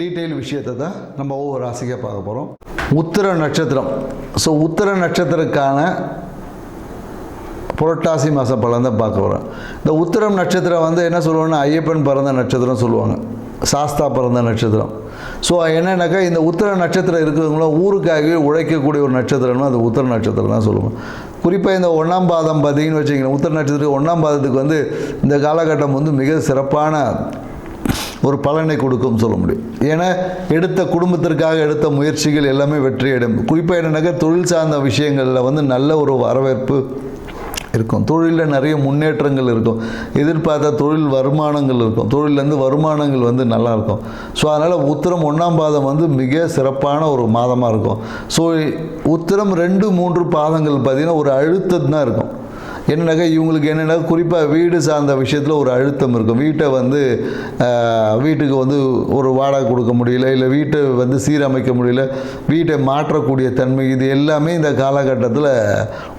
Detail விஷயத்தை தான் நம்ம ஒவ்வொரு ராசிக்காக பார்க்க போகிறோம் உத்திர நட்சத்திரம். ஸோ உத்திர நட்சத்திரக்கான புரட்டாசி மாத பலன் தான் பார்க்க போகிறோம் இந்த உத்திரம் நட்சத்திரம் வந்து என்ன சொல்லுவோன்னா ஐயப்பன் பிறந்த நட்சத்திரம் சொல்லுவாங்க. சாஸ்தா பிறந்த நட்சத்திரம். ஸோ என்னென்னாக்கா இந்த உத்திர நட்சத்திரம் இருக்கிறவங்களும் ஊருக்காகவே உழைக்கக்கூடிய ஒரு நட்சத்திரம்னு அது உத்திர நட்சத்திரம் தான் சொல்லுவோம். குறிப்பாக இந்த ஒன்றாம் பாதம் பார்த்தீங்கன்னு வச்சுக்கோங்களேன் உத்திர நட்சத்திரம் ஒன்றாம் பாதத்துக்கு வந்து இந்த காலகட்டம் வந்து மிக சிறப்பான ஒரு பலனை கொடுக்கும் சொல்ல முடியும். ஏன்னா எடுத்த குடும்பத்திற்காக எடுத்த முயற்சிகள் எல்லாமே வெற்றியடையும். குறிப்பாக என்னன்னாக்கா தொழில் சார்ந்த விஷயங்களில் வந்து நல்ல ஒரு வரவேற்பு இருக்கும். தொழிலில் நிறைய முன்னேற்றங்கள் இருக்கும். எதிர்பார்த்த தொழில் வருமானங்கள் இருக்கும். தொழிலேருந்து வருமானங்கள் வந்து நல்லாயிருக்கும் ஸோ அதனால் உத்திரம் ஒன்றாம் பாதம் வந்து மிக சிறப்பான ஒரு மாதமாக இருக்கும். ஸோ உத்திரம் ரெண்டு மூன்று பாதங்கள் பார்த்திங்கன்னா ஒரு அழுத்தம் தான் இருக்கும். என்னன்னாக்கா இவங்களுக்கு என்னென்னா குறிப்பாக வீடு சார்ந்த விஷயத்தில் ஒரு அழுத்தம் இருக்கும். வீட்டை வந்து வீட்டுக்கு வந்து ஒரு வாடகை கொடுக்க முடியல இல்லை வீட்டை வந்து சீரமைக்க முடியல வீட்டை மாற்றக்கூடிய தன்மை இது எல்லாமே இந்த காலகட்டத்தில்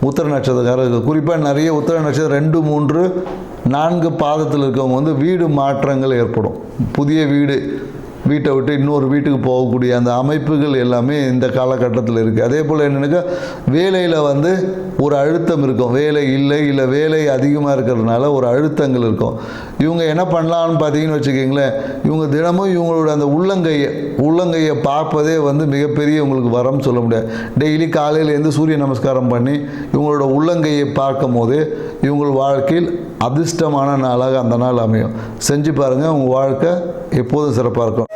உத்தர நட்சத்திரக்காரர்கள் குறிப்பாக நிறைய உத்தர நட்சத்திரம் ரெண்டு மூன்று நான்கு பாதத்தில் இருக்கவங்க வந்து வீடு மாற்றங்கள் ஏற்படும். புதிய வீடு வீட்டை விட்டு இன்னொரு வீட்டுக்கு போகக்கூடிய அந்த அமைப்புகள் எல்லாமே இந்த காலகட்டத்தில் இருக்குது அதே போல் என்னென்னாக்கா வேலையில் வந்து ஒரு அழுத்தம் இருக்கும். வேலை இல்லை இல்லை வேலை அதிகமாக இருக்கிறதுனால ஒரு அழுத்தங்கள் இருக்கும். இவங்க என்ன பண்ணலான்னு பார்த்தீங்கன்னு வச்சுக்கிங்களேன் இவங்க தினமும் இவங்களோட அந்த உள்ளங்கையை உள்ளங்கையை பார்ப்பதே வந்து மிகப்பெரிய உங்களுக்கு வரம் சொல்ல முடியாது. டெய்லி காலையில் இருந்து சூரிய நமஸ்காரம் பண்ணி இவங்களோட உள்ளங்கையை பார்க்கும் போது இவங்கள் வாழ்க்கையில் அதிர்ஷ்டமான நாளாக அந்த நாள் அமையும். செஞ்சு பாருங்கள் உங்கள் வாழ்க்கை எப்போதும் சிறப்பாக இருக்கும்.